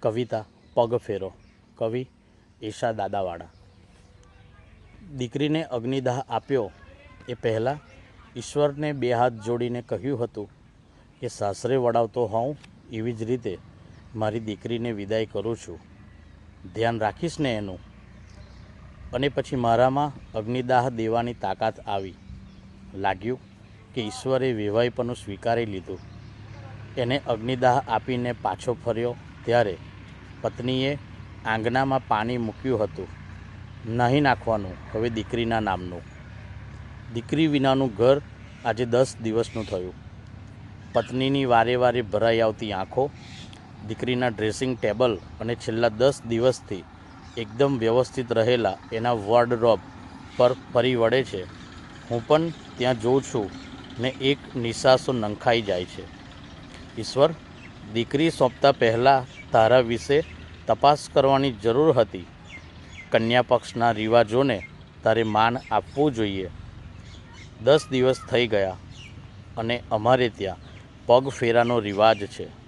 કવિતા પગફેરો, કવિ ઈશા દાદાવાળા. દીકરીને અગ્નિદાહ આપ્યો એ પહેલાં ઈશ્વરને બે હાથ જોડીને કહ્યું હતું કે, સાસરે વળાવતો હોઉં એવી જ રીતે મારી દીકરીને વિદાય કરું છું. ધ્યાન રાખીશ ને એનું. અને પછી મારામાં અગ્નિદાહ દેવાની તાકાત આવી. લાગ્યું કે ઈશ્વરે વિવાહીપણું સ્વીકારી લીધું. એને અગ્નિદાહ આપીને પાછો ફર્યો ત્યારે પત્નીએ આંગણામાં પાણી મૂક્યું હતું. નહીં નાખવાનું, હવે દીકરીના નામનું. દીકરી વિનાનું ઘર આજે દસ દિવસનું થયું. પત્નીની વારે વારે ભરાઈ આવતી આંખો, દીકરીના ડ્રેસિંગ ટેબલ અને છેલ્લા દસ દિવસથી એકદમ વ્યવસ્થિત રહેલા એના વોર્ડરોબ પર ફરી વળે છે. હું પણ ત્યાં જોઉં છું ને એક નિશાસો નંખાઈ જાય છે. ઈશ્વર દીકરી સોંપતા પહેલાં તારા વિશે તપાસ કરવાની જરૂર હતી. કન્યા પક્ષના રિવાજોને તારે માન આપવું જોઈએ. દસ દિવસ થઈ ગયા અને અમારે ત્યાં પગ ફેરાનો રિવાજ છે.